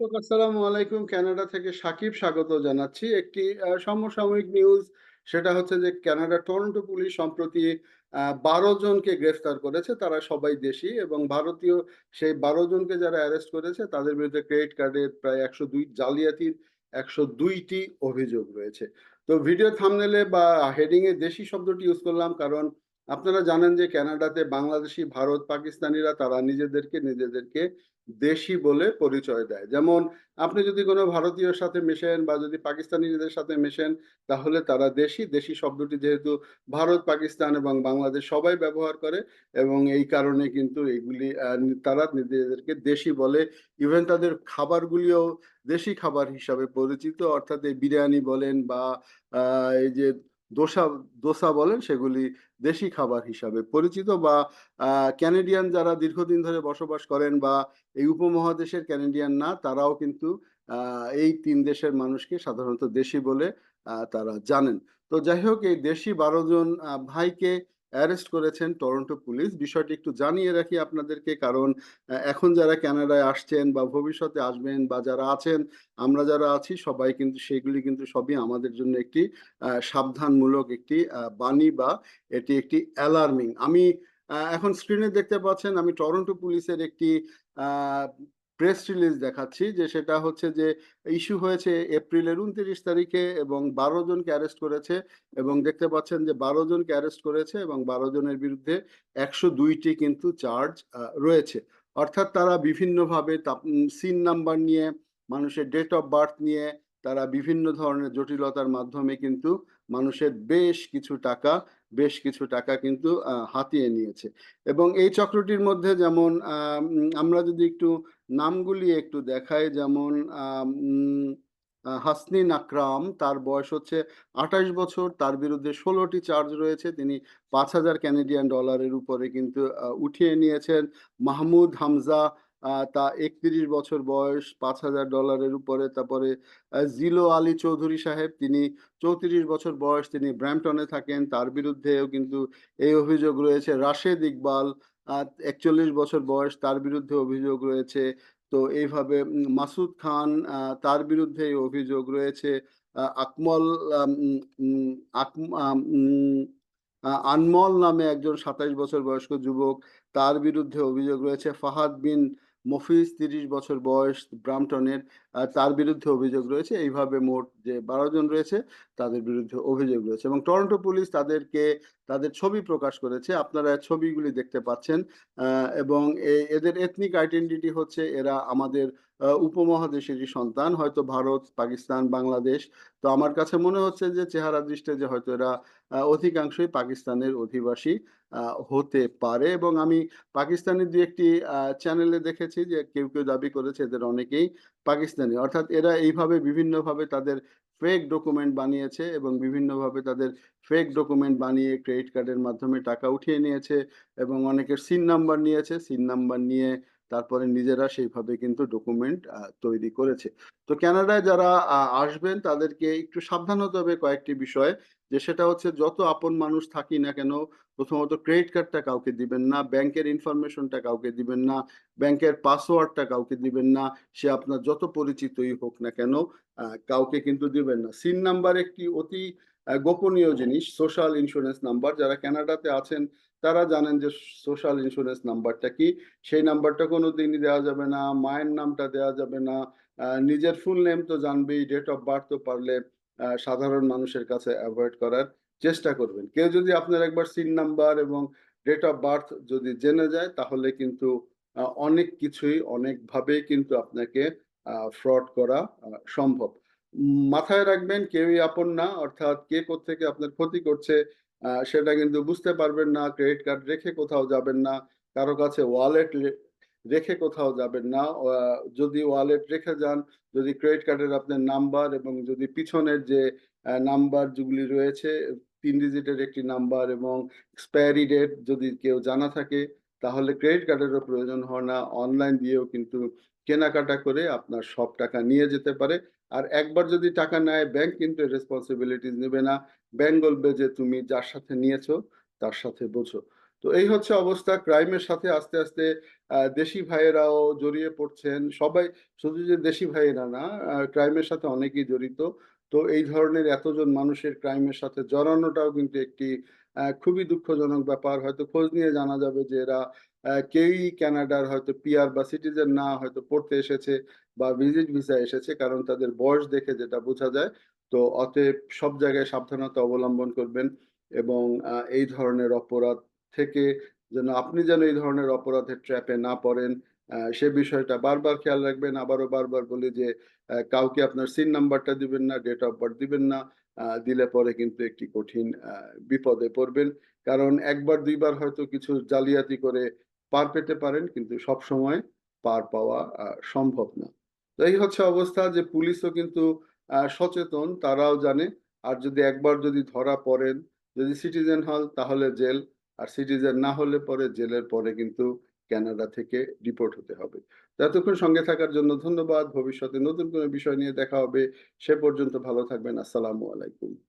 আসসালামু আলাইকুম। কানাডা থেকে সাকিব স্বাগত জানাচ্ছি। একটি সমসাময়িক নিউজ সেটা হচ্ছে যে কানাডা টরন্টো পুলিশ সম্প্রতি বারো জনকে গ্রেফতার করেছে। তারা সবাই দেশি এবং ভারতীয়। সেই বারো জনকে যারা অ্যারেস্ট করেছে, তাদের বিরুদ্ধে ক্রেডিট কার্ডের প্রায় একশো দুই, জালিয়াতির একশো দুইটি অভিযোগ রয়েছে। তো ভিডিও থামনেলে বা হেডিং এ দেশি শব্দটি ইউজ করলাম কারণ আপনারা জানেন যে কানাডাতে বাংলাদেশি, ভারত, পাকিস্তানিরা তারা নিজেদেরকে নিজেদেরকে দেশি বলে পরিচয় দেয়। যেমন আপনি যদি কোনো ভারতীয়র সাথে মেশেন বা যদি পাকিস্তানিদের সাথে মেশেন, তাহলে তারা দেশি। দেশি শব্দটি যেহেতু ভারত, পাকিস্তান এবং বাংলাদেশ সবাই ব্যবহার করে এবং এই কারণে কিন্তু এগুলি তারা নিজেদেরকে দেশি বলে। ইভেন তাদের খাবারগুলিও দেশি খাবার হিসাবে পরিচিত। অর্থাৎ এই বিরিয়ানি বলেন বা এই যে দোসা দোসা বলেন সেগুলি দেশি খাবার হিসাবে পরিচিত বা ক্যানেডিয়ান যারা দীর্ঘদিন ধরে বসবাস করেন বা এই উপমহাদেশের ক্যানেডিয়ান না, তারাও কিন্তু এই তিন দেশের মানুষকে সাধারণত দেশি বলে তারা জানেন। তো যাই হোক এই দেশি বারো জন ভাইকে অ্যারেস্ট করেছেন টরন্টো পুলিশ। বিষয়টি একটু জানিয়ে রাখি আপনাদেরকে, কারণ এখন যারা কানাডায় আসছেন বা ভবিষ্যতে আসবেন বা যারা আছেন, আমরা যারা আছি, সবাই কিন্তু সেগুলি কিন্তু সবই আমাদের জন্য একটি সাবধানমূলক একটি বাণী বা এটি একটি অ্যালার্মিং আমি এখন স্ক্রিনে দেখতে পাচ্ছেন আমি টরন্টো পুলিশের একটি প্রেস রিলিজ দেখাচ্ছি, যে সেটা হচ্ছে যে ইস্যু হয়েছে এপ্রিলের উনত্রিশ তারিখে এবং বারো জনকে অ্যারেস্ট করেছে এবং দেখতে পাচ্ছেন যে বারো জনকে অ্যারেস্ট করেছে এবং বারো জনের বিরুদ্ধে একশো দুইটি কিন্তু চার্জ রয়েছে। অর্থাৎ তারা বিভিন্নভাবে সিন নাম্বার নিয়ে, মানুষের ডেট অফ বার্থ নিয়ে, তারা বিভিন্ন ধরনের জটিলতার মাধ্যমে কিন্তু মানুষের বেশ কিছু টাকা, বেশ কিছু টাকা কিন্তু হাতিয়ে নিয়েছে। এবং এই চক্রটির মধ্যে যেমন আমরা যদি একটু নামগুলি একটু দেখায় যেমন হাসনিন আকরাম, তার বয়স হচ্ছে আঠাশ বছর, তার বিরুদ্ধে ষোলোটি চার্জ রয়েছে, তিনি পাঁচ হাজার ক্যানেডিয়ান ডলারের উপরে কিন্তু উঠিয়ে নিয়েছেন। মাহমুদ হামজা তা একত্রিশ বছর বয়স, পাঁচ হাজার ডলারের উপরে, তারপরে জিলো আলী চৌধুরী সাহেব, তিনি চৌত্রিশ বছর বয়স, তিনি ব্র্যাম্পটনে থাকেন, তার বিরুদ্ধেও কিন্তু এই অভিযোগ রয়েছে। রাশেদ ইকবাল একচল্লিশ বছর বয়স তার বিরুদ্ধে অভিযোগ রয়েছে। তো এইভাবে মাসুদ খান তার বিরুদ্ধে অভিযোগ রয়েছে। আকমল আনমল নামে একজন সাতাইশ বছর বয়স্ক যুবক তার বিরুদ্ধে অভিযোগ রয়েছে। ফাহাদ বিন মফিজ তিরিশ বছর বয়স ব্রামটনের তার বিরুদ্ধে অভিযোগ রয়েছে। এইভাবে মোট যে বারো জন রয়েছে তাদের বিরুদ্ধে অভিযোগ রয়েছে এবং টরন্টো পুলিশ তাদেরকে, তাদের ছবি প্রকাশ করেছে। আপনারা ছবিগুলি দেখতে পাচ্ছেন এবং এদের এথনিক আইডেন্টিটি হচ্ছে এরা আমাদের উপমহাদেশেরই সন্তান। হয়তো ভারত, পাকিস্তান, বাংলাদেশ। তো আমার কাছে মনে হচ্ছে যে চেহারা দৃষ্টে যে হয়তো এরা অধিকাংশই পাকিস্তানের অধিবাসী হতে পারে। এবং আমি পাকিস্তানের দু একটি চ্যানেলে দেখেছি যে কেউ কেউ দাবি করেছে এদের অনেকেই পাকিস্তানি। অর্থাৎ এরা এইভাবে বিভিন্নভাবে তাদের ফেক ডকুমেন্ট বানিয়েছে এবং বিভিন্নভাবে তাদের ফেক ডকুমেন্ট বানিয়ে ক্রেডিট কার্ডের মাধ্যমে টাকা উঠিয়ে নিয়েছে এবং অনেকের সিন নাম্বার নিয়েছে। সিন নাম্বার নিয়ে তারপরে নিজেরা সেইভাবে কিন্তু ডকুমেন্ট তৈরি করেছে। তো ক্যানাডায় যারা আসবেন তাদেরকে একটু সাবধান হতে হবে কয়েকটি বিষয়ে, যে সেটা হচ্ছে যত আপন মানুষ থাকি না কেন, প্রথমত ক্রেডিট কার্ডটা কাউকে দিবেন না, ব্যাংকের ইনফরমেশনটা কাউকে দিবেন না, ব্যাংকের পাসওয়ার্ডটা কাউকে দিবেন না, সে আপনার যত পরিচিতই হোক না কেন কাউকে কিন্তু দিবেন না। সিন নাম্বার একটি অতি গোপনীয় জিনিস সোশ্যাল ইন্স্যুরেন্স নাম্বার যারা কানাডাতে আছেন, তারা জানেন যে সোশ্যাল ইন্স্যুরেন্স নাম্বারটা কি। সেই নাম্বারটা কোনো দিনই দেওয়া যাবে না, মায়ের নামটা দেওয়া যাবে না নিজের ফুল নেম তো জানবেই ডেট অফ বার্থ তো পারলে সাধারণ মানুষের কাছে অ্যাভয়েড করার চেষ্টা করবেন। কেউ যদি আপনার একবার সিন নাম্বার এবং ডেট অফ বার্থ যদি জেনে যায়, তাহলে কিন্তু অনেক কিছুই, অনেকভাবেই কিন্তু আপনাকে ফ্রড করা সম্ভব। মাথায় রাখবেন, কেউই আপন না, অর্থাৎ কে থেকে আপনার ক্ষতি করছে সেটা কিন্তু বুঝতে পারবেন না ক্রেডিট কার্ড রেখে কোথাও যাবেন না, কারও কাছে ওয়ালেট রেখে কোথাও যাবেন না যদি ওয়ালেট রেখে যান, যদি ক্রেডিট কার্ডের আপনার নাম্বার এবং যদি পিছনের যে নাম্বার যেগুলি রয়েছে, তিন ডিজিটের একটি নাম্বার এবং এক্সপায়ারি ডেট যদি কেউ জানা থাকে, তাহলে ক্রেডিট কার্ডেরও প্রয়োজন হয় না অনলাইন দিয়েও কিন্তু কেনাকাটা করে আপনার সব টাকা নিয়ে যেতে পারে। আর একবার যদি টাকা নেয় ব্যাংক কিন্তু রেসপন্সিবিলিটিস নেবে না। ব্যাংক বলবে যে তুমি যার সাথে নিয়েছো, তার সাথে বোঝো। তো এই হচ্ছে অবস্থা। ক্রাইমের সাথে আস্তে আস্তে দেশি ভাইয়েরাও জড়িয়ে পড়ছেন। সবাই শুধু যে দেশি ভাইয়েরা না ক্রাইমের সাথে অনেকেই জড়িত। তো এই ধরনের এতজন মানুষের ক্রাইমের সাথে জড়ানোটাও কিন্তু একটি খুবই দুঃখজনক ব্যাপার। হয়তো খোঁজ নিয়ে জানা যাবে যে এরা কেউই কানাডার হয়তো পিআর বা সিটিজেন না হয়তো পড়তে এসেছে বা ভিজিট ভিসা এসেছে, কারণ তাদের বয়স দেখে যেটা বোঝা যায়। তো অতএব সব জায়গায় সাবধানতা অবলম্বন করবেন এবং এই ধরনের অপরাধ থেকে যেন আপনি যেন এই ধরনের অপরাধের ট্র্যাপে না পড়েন। সে বিষয়টা বারবার খেয়াল রাখবেন। আবারও বারবার বলি যে কাউকে আপনার সিন নাম্বারটা দিবেন না ডেট অফ বার্থ দিবেন না দিলে পরে কিন্তু একটি কঠিন বিপদে পড়বেন। কারণ একবার, দুইবার হয়তো কিছু জালিয়াতি করে পার পেতে পারেন, কিন্তু সব সময় পার পাওয়া সম্ভব না। তো এই হচ্ছে অবস্থা যে পুলিশও কিন্তু সচেতন, তারাও জানে। আর যদি একবার যদি ধরা পড়েন, যদি সিটিজেন হল তাহলে জেল। আর সিটিজেন না হলে পরে জেলের পরে কিন্তু কানাডা থেকে রিপোর্ট হতে হবে। ততক্ষণ সঙ্গে থাকার জন্য ধন্যবাদ। ভবিষ্যতে নতুন কোনো বিষয় নিয়ে দেখা হবে। সে পর্যন্ত ভালো থাকবেন। আসসালামু আলাইকুম।